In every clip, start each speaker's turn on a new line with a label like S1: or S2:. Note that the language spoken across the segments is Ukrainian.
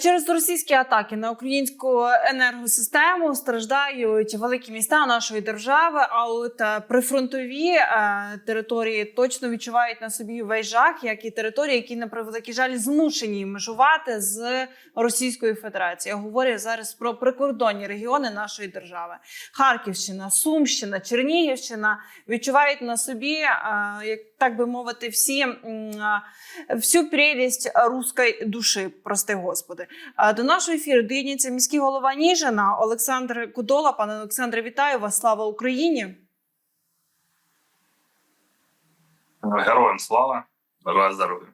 S1: Через російські атаки на українську енергосистему страждають великі міста нашої держави. А от е, прифронтові е, території точно відчувають на собі весь жах, як і території, які на превеликий жаль змушені межувати з Російською Федерацією. Я говорю зараз про прикордонні регіони нашої держави: Харківщина, Сумщина, Чернігівщина відчувають на собі, е, як так би мовити, всі всю прелість руської душі, прости господи. А До нашого ефіру доєднується міський голова Ніжина Олександр Кудола. Пане Олександре, вітаю вас! Слава Україні!
S2: Героям слава, бажаю здоров'я.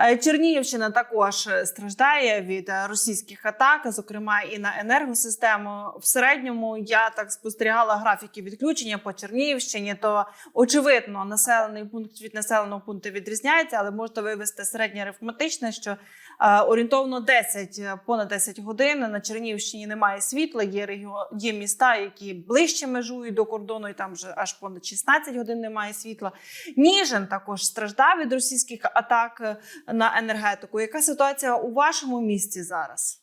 S1: Е, Чернігівщина також е, страждає від е, російських атак, зокрема і на енергосистему. В середньому я так спостерігала графіки відключення по Чернігівщині. То очевидно, населений пункт від населеного пункту відрізняється, але можете вивести середнє арифметичне, що е, орієнтовно 10, е, понад 10 годин на Чернігівщині немає світла. Є регіо... є міста, які ближче межують до кордону, і там вже аж понад 16 годин немає світла. Ніжин також страждав від російських атак е, на енергетику. Яка ситуація у вашому місті зараз?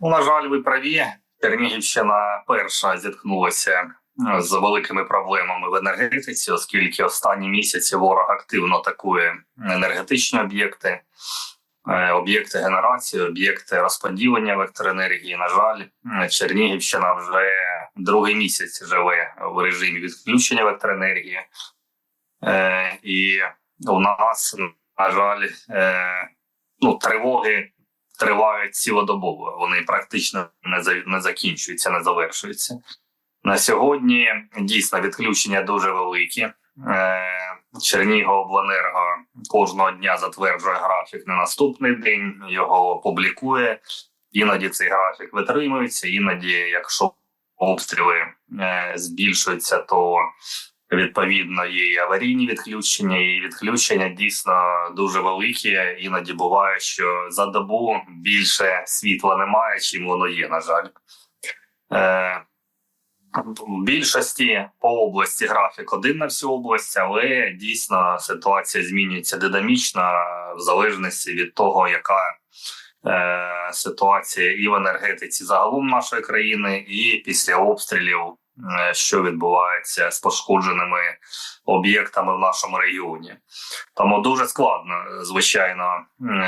S2: Ну, на жаль, ви праві. Чернігівщина перша зіткнулася е, з великими проблемами в енергетиці, оскільки останні місяці ворог активно атакує енергетичні об'єкти, е, об'єкти генерації, об'єкти розподілення електроенергії. На жаль, Чернігівщина вже другий місяць живе в режимі відключення електроенергії, Е, і у нас, на жаль, е, ну, тривоги тривають цілодобово. Вони практично не закінчуються, не завершуються. На сьогодні дійсно відключення дуже великі. Е, Чернігівобленерго кожного дня затверджує графік на наступний день, його публікує. Іноді цей графік витримується, іноді, якщо обстріли е, збільшуються, то відповідно є і аварійні відключення, і відключення дійсно дуже великі. Іноді буває, що за добу більше світла немає, чим воно є. На жаль, е, більшості по області графік один на всю область, але дійсно ситуація змінюється динамічно в залежності від того, яка е, ситуація і в енергетиці загалом нашої країни, і після обстрілів що відбувається з пошкодженими об'єктами в нашому регіоні. Тому дуже складно, звичайно,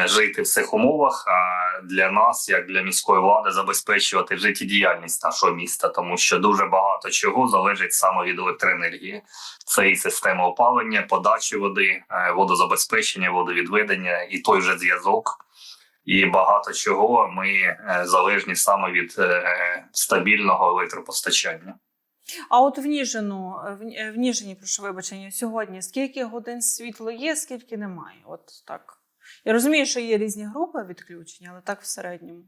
S2: жити в цих умовах. А для нас, як для міської влади, забезпечувати життєдіяльність нашого міста, тому що дуже багато чого залежить саме від електроенергії. Це і система опалення, подачі води, е, водозабезпечення, водовідведення, і той же зв'язок. І багато чого ми е, залежні саме від е, стабільного електропостачання.
S1: А от в Ніжину, в, Ні- Ніжині, прошу вибачення, сьогодні скільки годин світло є, скільки немає? От так. Я розумію, що є різні групи відключення, але так в середньому.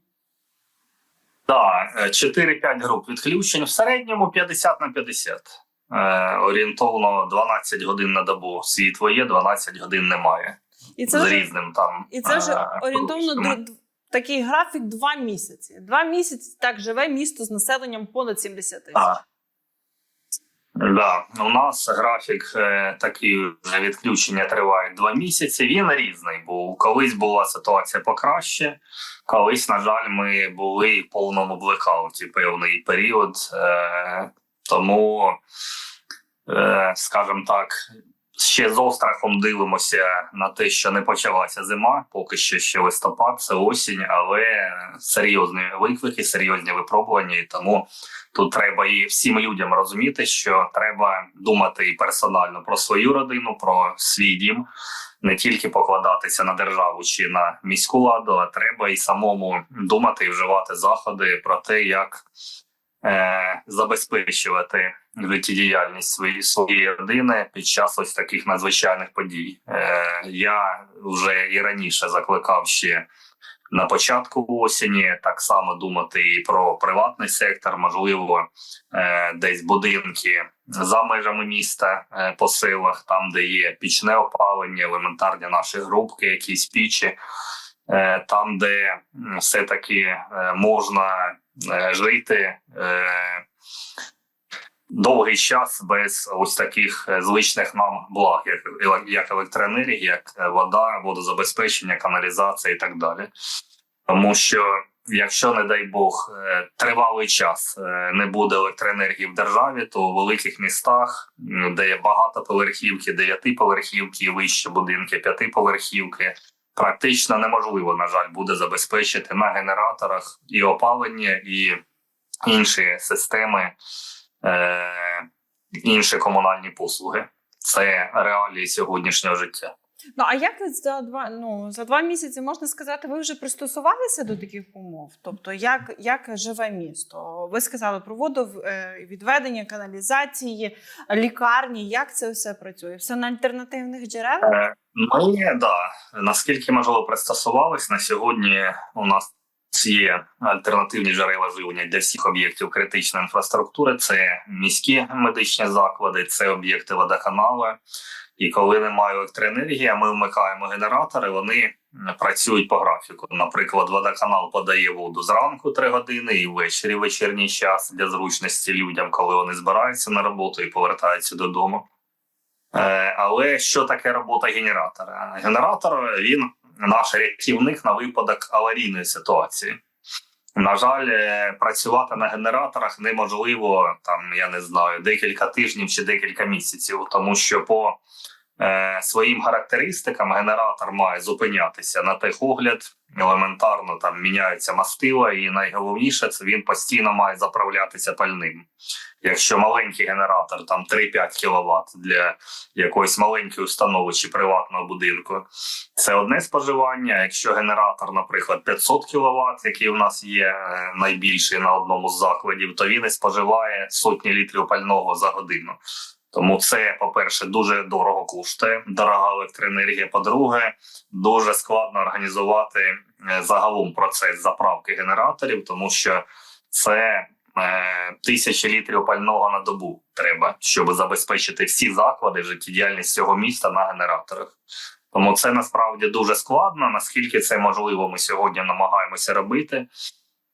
S2: Так, е, 4-5 груп відключень. В середньому 50 на 50. Е, орієнтовно 12 годин на добу світло є, 12 годин немає.
S1: І це
S2: з
S1: вже,
S2: різним там.
S1: і це вже
S2: е,
S1: орієнтовно такий графік два місяці. Два місяці так живе місто з населенням понад 70 тисяч.
S2: Да, у нас графік е, такий відключення триває два місяці. Він різний був. Колись була ситуація покраще, колись, на жаль, ми були в повному блекауті певний період. Е, тому, е, скажімо так, ще з острахом дивимося на те, що не почалася зима, поки що ще листопад, це осінь, але серйозні виклики, серйозні випробування, і тому. Тут треба і всім людям розуміти, що треба думати і персонально про свою родину, про свій дім, не тільки покладатися на державу чи на міську владу, а треба і самому думати і вживати заходи про те, як е, забезпечувати життєдіяльність своєї своєї родини під час ось таких надзвичайних подій. Е, я вже і раніше закликав ще на початку осені так само думати і про приватний сектор, можливо, е, десь будинки за межами міста е, по селах, там де є пічне опалення, елементарні наші грубки, якісь пічі, е, там, де все таки можна жити. Е, довгий час без ось таких е, звичних нам благ, як, електроенергія, як е, вода, водозабезпечення, каналізація і так далі. Тому що якщо, не дай Бог, е, тривалий час е, не буде електроенергії в державі, то у великих містах, де є багатоповерхівки, дев'ятиповерхівки, вищі будинки, п'ятиповерхівки, практично неможливо, на жаль, буде забезпечити на генераторах і опалення, і інші системи, е, інші комунальні послуги. Це реалії сьогоднішнього життя.
S1: Ну а як за два ну за два місяці можна сказати, ви вже пристосувалися до таких умов? Тобто, як, як живе місто? Ви сказали про воду, е, відведення, каналізації, лікарні. Як це все працює? Все на альтернативних джерелах?
S2: Е, Ми да наскільки можливо пристосувались на сьогодні. У нас є альтернативні джерела живлення для всіх об'єктів критичної інфраструктури. Це міські медичні заклади, це об'єкти водоканали. І коли немає електроенергії, ми вмикаємо генератори. Вони працюють по графіку. Наприклад, водоканал подає воду зранку 3 години і ввечері вечірній час для зручності людям, коли вони збираються на роботу і повертаються додому. Е, Але що таке робота генератора? Генератор він наш рятівник на випадок аварійної ситуації. На жаль, е, працювати на генераторах неможливо там, я не знаю, декілька тижнів чи декілька місяців, тому що по своїм характеристикам генератор має зупинятися на техогляд, елементарно там міняються мастила, і найголовніше це він постійно має заправлятися пальним. Якщо маленький генератор, там 3-5 кВт для якоїсь маленької установи чи приватного будинку, це одне споживання. Якщо генератор, наприклад, 500 кВт, який у нас є е, найбільший на одному з закладів, то він і споживає сотні літрів пального за годину. Тому це, по-перше, дуже дорого коштує, дорога електроенергія. По-друге, дуже складно організувати е, загалом процес заправки генераторів, тому що це е, тисячі літрів пального на добу треба, щоб забезпечити всі заклади життєдіяльність цього міста на генераторах. Тому це насправді дуже складно. Наскільки це можливо, ми сьогодні намагаємося робити,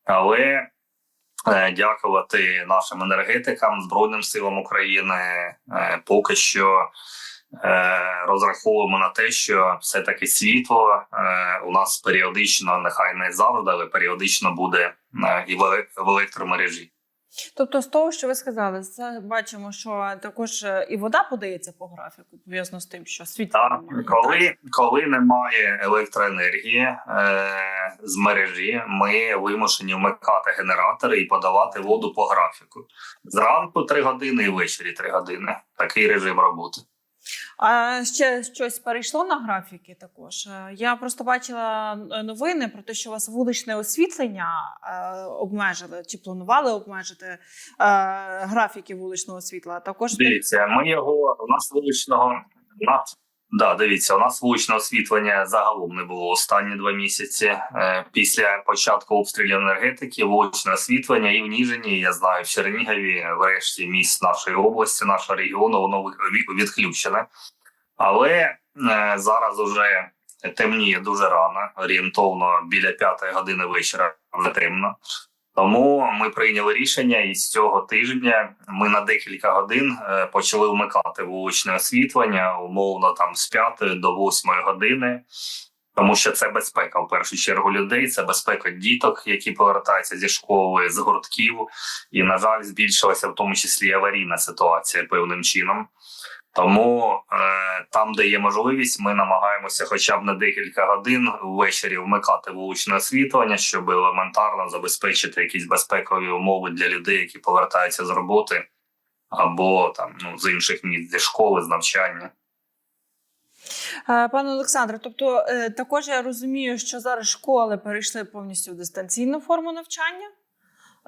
S2: але дякувати нашим енергетикам, Збройним силам України, е, поки що е, розраховуємо на те, що все таки світло е, у нас періодично, нехай не завжди, але періодично буде е, і в електромережі.
S1: Тобто, з того, що ви сказали, це бачимо, що також е, і вода подається по графіку, пов'язано з тим, що світло
S2: Так,
S1: немає.
S2: коли, коли немає електроенергії е, з мережі, ми вимушені вмикати генератори і подавати воду по графіку. Зранку 3 години і ввечері 3 години. Такий режим роботи.
S1: А ще щось перейшло на графіки також. Е, Я просто бачила е, новини про те, що у вас вуличне освітлення е, обмежили чи планували обмежити графіки вуличного світла. Також
S2: Дивіться, ми його у нас вуличного нас, да, дивіться, у нас вуличне освітлення загалом не було останні два місяці. Е, після початку обстрілів енергетики, вуличне освітлення і в Ніжині, я знаю, в Чернігові, в решті міст нашої області, нашого регіону, воно відключене. Але е, зараз уже темніє дуже рано, орієнтовно біля п'ятої години вечора вже темно. Тому ми прийняли рішення, і з цього тижня ми на декілька годин е, почали вмикати вуличне освітлення, умовно там з 5 до 8 години. Тому що це безпека в першу чергу людей, це безпека діток, які повертаються зі школи, з гуртків. І, на жаль, збільшилася в тому числі аварійна ситуація певним чином. Тому е, там, де є можливість, ми намагаємося хоча б на декілька годин ввечері вмикати вуличне освітлення, щоб елементарно забезпечити якісь безпекові умови для людей, які повертаються з роботи або там ну з інших місць зі школи, з навчання.
S1: Е, Пане Олександре, тобто е, також я розумію, що зараз школи перейшли повністю в дистанційну форму навчання.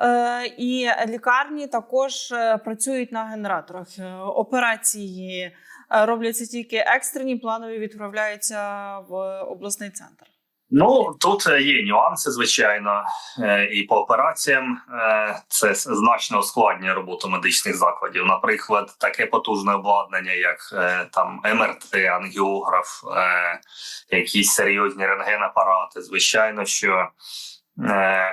S1: Е, І лікарні також е, працюють на генераторах. Е, Операції робляться тільки екстрені, планові відправляються в обласний центр.
S2: Ну тут є нюанси, звичайно, і по операціям це значно ускладнює роботу медичних закладів. Наприклад, таке потужне обладнання, як там МРТ, ангіограф, е, якісь серйозні рентгенапарати. Звичайно, що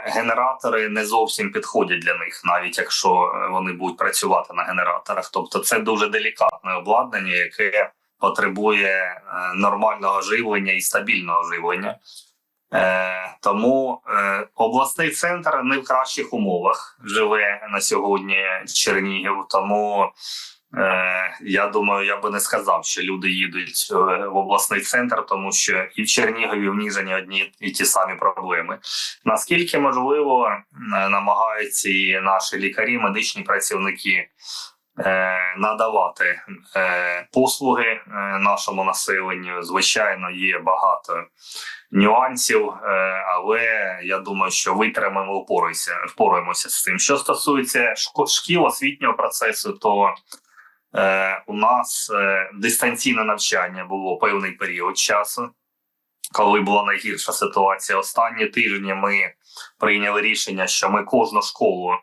S2: генератори не зовсім підходять для них, навіть якщо вони будуть працювати на генераторах. Тобто, це дуже делікатне обладнання, яке потребує е, нормального живлення і стабільного живлення. Е, тому е, обласний центр не в кращих умовах живе на сьогодні Чернігів. Тому е, я думаю, я би не сказав, що люди їдуть е, в обласний центр, тому що і в Чернігові, і в Ніжині одні і ті самі проблеми. Наскільки можливо, е, намагаються і наші лікарі, медичні працівники. е, Надавати е, послуги е, нашому населенню, звичайно, є багато нюансів, е, але я думаю, що витримаємо впораємося, впораємося з цим. Що стосується шкіл освітнього процесу, то е, у нас е, дистанційне навчання було певний період часу, коли була найгірша ситуація. Останні тижні ми прийняли рішення, що ми кожну школу.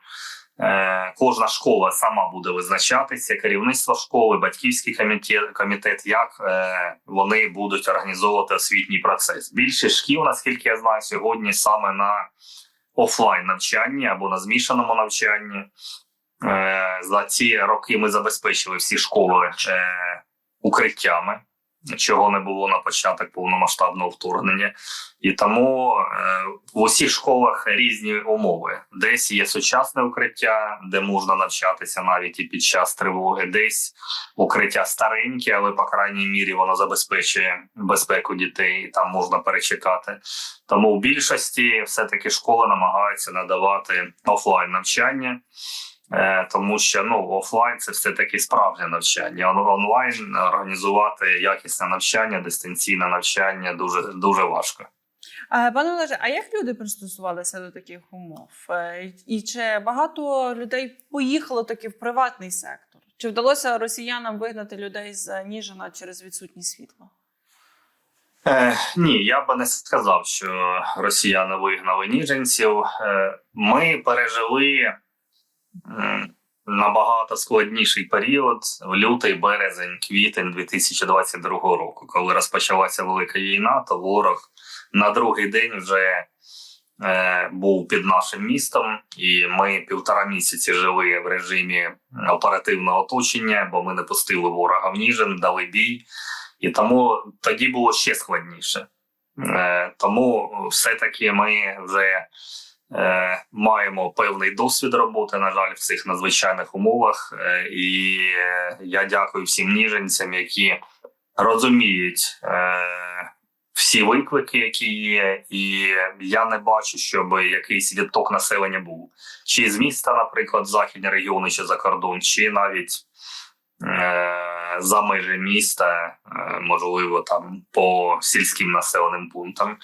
S2: Е, Кожна школа сама буде визначатися, керівництво школи, батьківський комітет, комітет як е, вони будуть організовувати освітній процес. Більше шкіл, наскільки я знаю, сьогодні саме на офлайн навчанні або на змішаному навчанні. Е, за ці роки ми забезпечили всі школи е, укриттями, чого не було на початок повномасштабного вторгнення. І тому е, в усіх школах різні умови. Десь є сучасне укриття, де можна навчатися навіть і під час тривоги, десь укриття стареньке, але по крайній мірі воно забезпечує безпеку дітей. і Там можна перечекати. Тому в більшості все таки школи намагаються надавати офлайн навчання. Е, Тому що ну офлайн це все таки справжнє навчання. Онлайн організувати якісне навчання, дистанційне навчання дуже дуже важко.
S1: Пане Олеже, а як люди пристосувалися до таких умов? Е, І чи багато людей поїхало таки в приватний сектор? Чи вдалося росіянам вигнати людей з Ніжина через відсутність світла?
S2: Е, ні, я би не сказав, що росіяни вигнали ніженців. Е, ми пережили набагато складніший період в лютий, березень, квітень 2022 року, коли розпочалася велика війна, то ворог на другий день вже е, був під нашим містом, і ми півтора місяці жили в режимі оперативного оточення, бо ми не пустили ворога в Ніжин, дали бій. І тому тоді було ще складніше. Е, тому все-таки ми вже маємо певний досвід роботи, на жаль, в цих надзвичайних умовах. Е, і е, я дякую всім ніженцям, які розуміють е, всі виклики, які є, і я не бачу, щоб якийсь відток населення був чи з міста, наприклад, західні регіони, чи за кордон, чи навіть е, за межі міста, е, можливо, там по сільським населеним пунктам.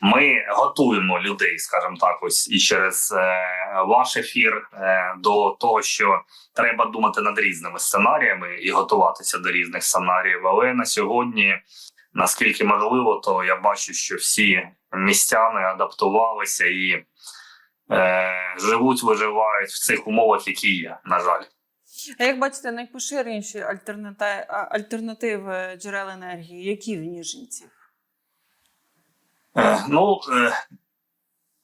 S2: Ми готуємо людей, скажімо так, ось і через е, ваш ефір е, до того, що треба думати над різними сценаріями і готуватися до різних сценаріїв. Але на сьогодні, наскільки можливо, то я бачу, що всі містяни адаптувалися і живуть, виживають в цих умовах, які є, на жаль.
S1: А як бачите, найпоширеніші альтернати- альтернативи джерел енергії, які в Ніжинців?
S2: Е, Ну, е,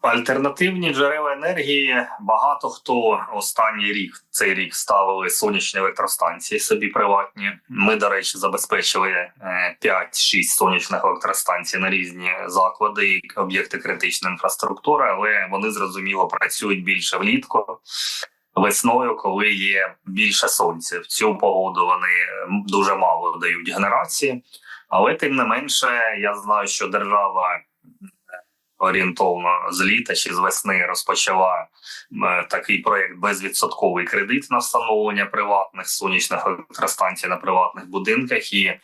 S2: альтернативні джерела енергії багато хто останній рік цей рік ставили сонячні електростанції собі приватні. Ми, до речі, забезпечили е, 5-6 сонячних електростанцій на різні заклади і об'єкти критичної інфраструктури, але вони зрозуміло працюють більше влітку. Весною, коли є більше сонця, в цю погоду вони дуже мало дають генерації, але тим не менше, я знаю, що держава орієнтовно з літа чи з весни розпочала е, такий проект безвідсотковий кредит на встановлення приватних сонячних електростанцій на приватних будинках. І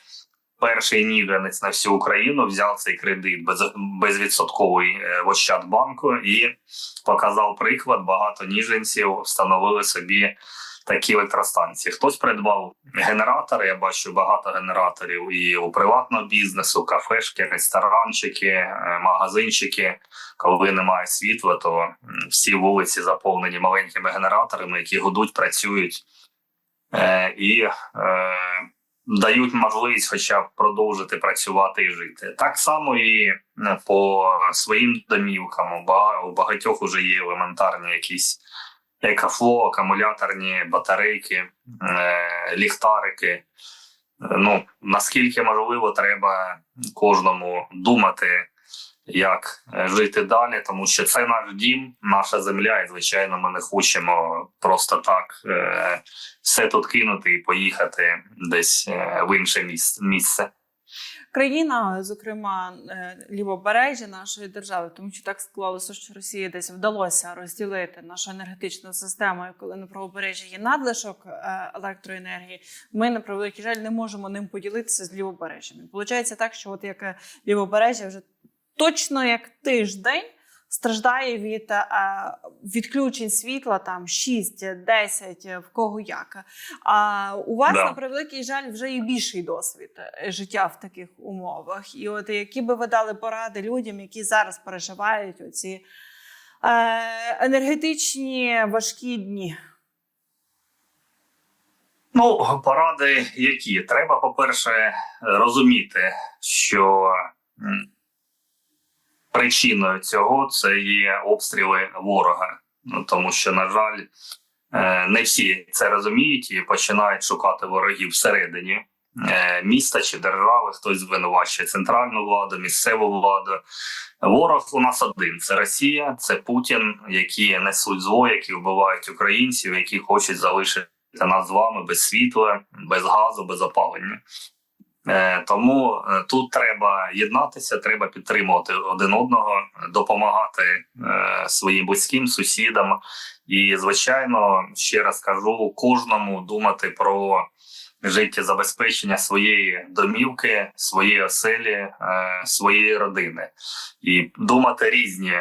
S2: перший ніженець на всю Україну взяв цей кредит без, безвідсотковий е, в Ощадбанку і показав приклад. Багато ніженців встановили собі. Такі електростанції. Хтось придбав генератори. Я бачу багато генераторів і у приватного бізнесу, кафешки, ресторанчики, е, магазинчики. Коли немає світла, то всі вулиці заповнені маленькими генераторами, які гудуть, працюють. Е, і е, дають можливість, хоча б продовжити працювати і жити. Так само і е, по своїм домівкам. У багатьох уже є елементарні якісь екафло, акумуляторні батарейки, е, ліхтарики. Е, Ну наскільки можливо, треба кожному думати, як е, жити далі, тому що це наш дім, наша земля, і звичайно, ми не хочемо просто так е, все тут кинути і поїхати десь е, в інше місце.
S1: Країна, зокрема, лівобережжя нашої держави, тому що так склалося, що Росії десь вдалося розділити нашу енергетичну систему. І коли на правобережжі є надлишок електроенергії, ми на превеликий жаль не можемо ним поділитися з лівобережжям. Получається так, що от як лівобережжя вже точно як тиждень. Страждає від е, відключень світла там 6-10, в кого як. А у вас
S2: Да.
S1: на превеликий жаль вже і більший досвід е, життя в таких умовах. І от які би ви дали поради людям, які зараз переживають оці е, енергетичні важкі дні?
S2: Ну, поради які? Треба, по-перше, розуміти, що причиною цього це є обстріли ворога. Ну, тому що, на жаль, е, не всі це розуміють і починають шукати ворогів всередині е, міста чи держави. Хтось звинувачує центральну владу, місцеву владу. Ворог у нас один: це Росія, це Путін, які несуть зло, які вбивають українців, які хочуть залишити нас з вами без світла, без газу, без опалення. Е, Тому е, тут треба єднатися, треба підтримувати один одного, допомагати е, своїм близьким, сусідам. І, звичайно, ще раз кажу, кожному думати про життєзабезпечення своєї домівки, своєї оселі, своєї родини, і думати різні,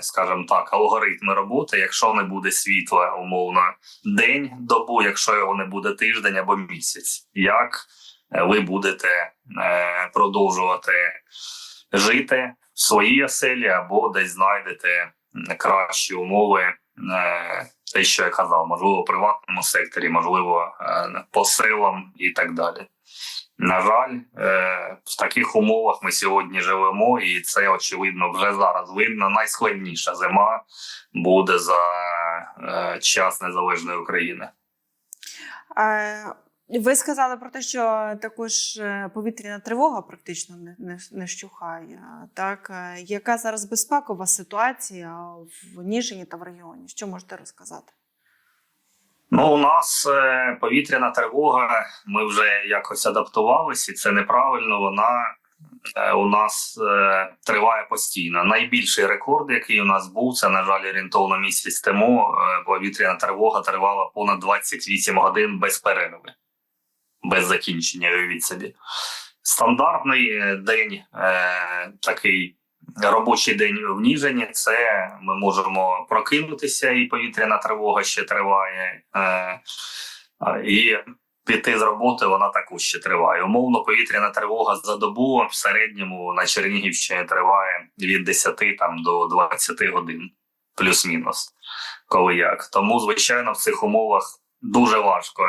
S2: скажімо так, алгоритми роботи, якщо не буде світла, умовно, день, добу, якщо його не буде тиждень або місяць, як ви будете е, продовжувати жити в своїй оселі або десь знайдете кращі умови. е, Те, що я казав, можливо, в приватному секторі, можливо, е, по селам і так далі. На жаль, е, в таких умовах ми сьогодні живемо, і це очевидно вже зараз видно. Найскладніша зима буде за е, час незалежної України.
S1: Ви сказали про те, що також е, повітряна тривога практично не, не, не вщухає. Так, Е, яка зараз безпекова ситуація в Ніжині та в регіоні? Що можете розказати?
S2: Ну, у нас е, повітряна тривога. Ми вже якось адаптувалися, і це неправильно. Вона у нас триває постійно. Найбільший рекорд, який у нас був, це на жаль орієнтовно місяць тому. Повітряна тривога тривала понад 28 годин без перерви, без закінчення. Уявіть собі. Стандартний е, день е, такий робочий день в Ніжині. Це ми можемо прокинутися, і повітряна тривога ще триває. Е, і піти з роботи вона також ще триває. Умовно, повітряна тривога за добу в середньому на Чернігівщині триває від 10 там, до 20 годин, плюс-мінус, коли як. Тому, звичайно, в цих умовах дуже важко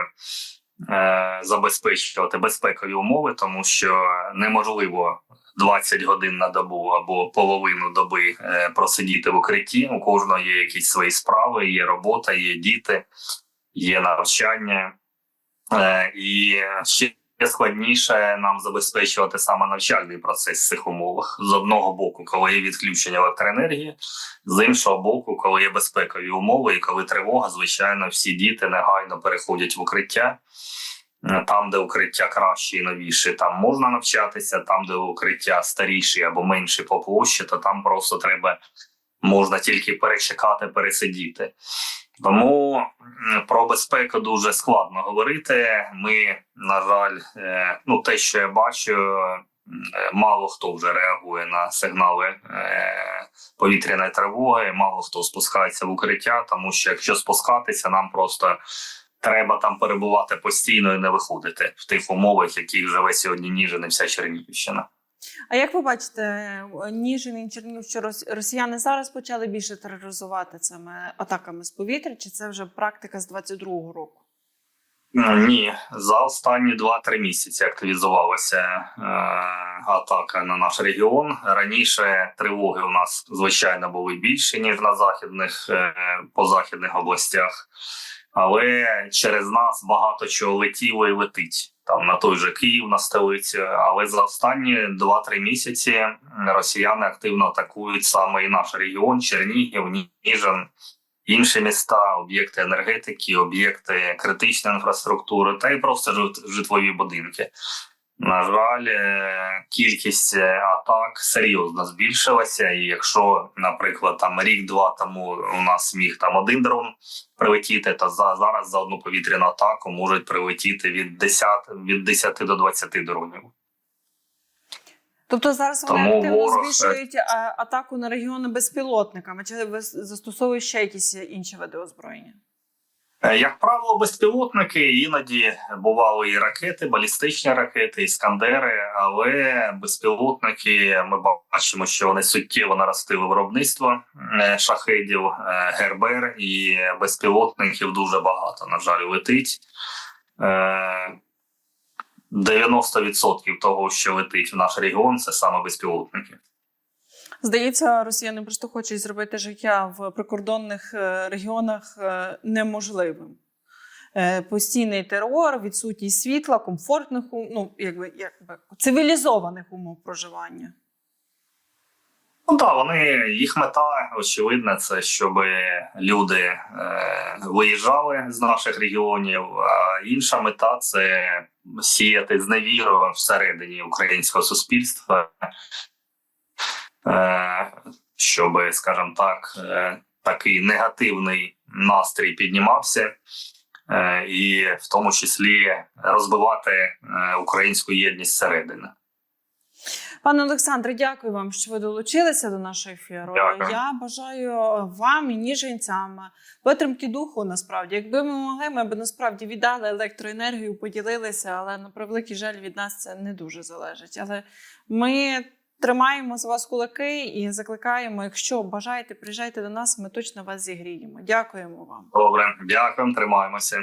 S2: забезпечувати безпекові умови, тому що неможливо 20 годин на добу або половину доби е, просидіти в укритті. У кожного є якісь свої справи, є робота, є діти, є навчання. Е, і ще складніше нам забезпечувати саме навчальний процес в цих умовах з одного боку, коли є відключення електроенергії, з іншого боку, коли є безпекові умови, і коли тривога, звичайно, всі діти негайно переходять в укриття. Е, Там, де укриття краще і новіше, там можна навчатися. Там, де укриття старіші або менші по площі, то там просто треба можна тільки перечекати, пересидіти. Тому про безпеку дуже складно говорити. Ми, на жаль, е, ну те, що я бачу, е, мало хто вже реагує на сигнали е, повітряної тривоги, мало хто спускається в укриття, тому що якщо спускатися, нам просто треба там перебувати постійно і не виходити в тих умовах, яких живе сьогодні Ніжин і вся Чернігівщина.
S1: А як ви бачите, Ніжин і Чернігів, що рос- росіяни зараз почали більше тероризувати цими атаками з повітря, чи це вже практика з 22-го року?
S2: Ні, за останні 2-3 місяці активізувалася е, атака на наш регіон. Раніше тривоги у нас звичайно були більші ніж на західних е, по західних областях, але через нас багато чого летіло і летить. Там на той же Київ, на столицю. Але за останні 2-3 місяці росіяни активно атакують саме і наш регіон, Чернігів, Ніжин, інші міста, об'єкти енергетики, об'єкти критичної інфраструктури та й просто жит- житлові будинки. На жаль, е, кількість е, атак серйозно збільшилася. І якщо, наприклад, там рік-два тому у нас міг там один дрон прилетіти, то за зараз за одну повітряну атаку можуть прилетіти від 10, від 10 до 20 дронів.
S1: Тобто зараз вони
S2: Тому
S1: активно
S2: ворог,
S1: збільшують атаку на регіони безпілотниками, чи застосовують ще якісь інші види озброєння?
S2: Е, Як правило, безпілотники іноді бували і ракети, балістичні ракети, іскандери, але безпілотники ми бачимо, що вони суттєво наростили виробництво е, шахедів, е, гербер і безпілотників дуже багато. На жаль, летить. Е, 90% того, що летить в наш регіон, це саме безпілотники.
S1: Здається, росіяни просто хочуть зробити життя в прикордонних е, регіонах е, неможливим. Е, Постійний терор, відсутність світла, комфортних ну, якби, якби цивілізованих умов проживання.
S2: Ну так, вони їх мета очевидна, це щоб люди е, виїжджали з наших регіонів. А інша мета це сіяти зневіру всередині українського суспільства, щоб, скажімо так, е, такий негативний настрій піднімався. е, І в тому числі розбивати е, українську єдність зсередини.
S1: Пане Олександре, дякую вам, що ви долучилися до нашого ефіру.
S2: Дякую.
S1: Я бажаю вам і ніженцям витримки духу. Насправді, якби ми могли, ми б насправді віддали електроенергію, поділилися, але на превеликий жаль від нас це не дуже залежить. Але ми тримаємо з вас кулаки і закликаємо. Якщо бажаєте, приїжджайте до нас, ми точно вас зігріємо. Дякуємо вам.
S2: Добре, дякуємо, тримаємося.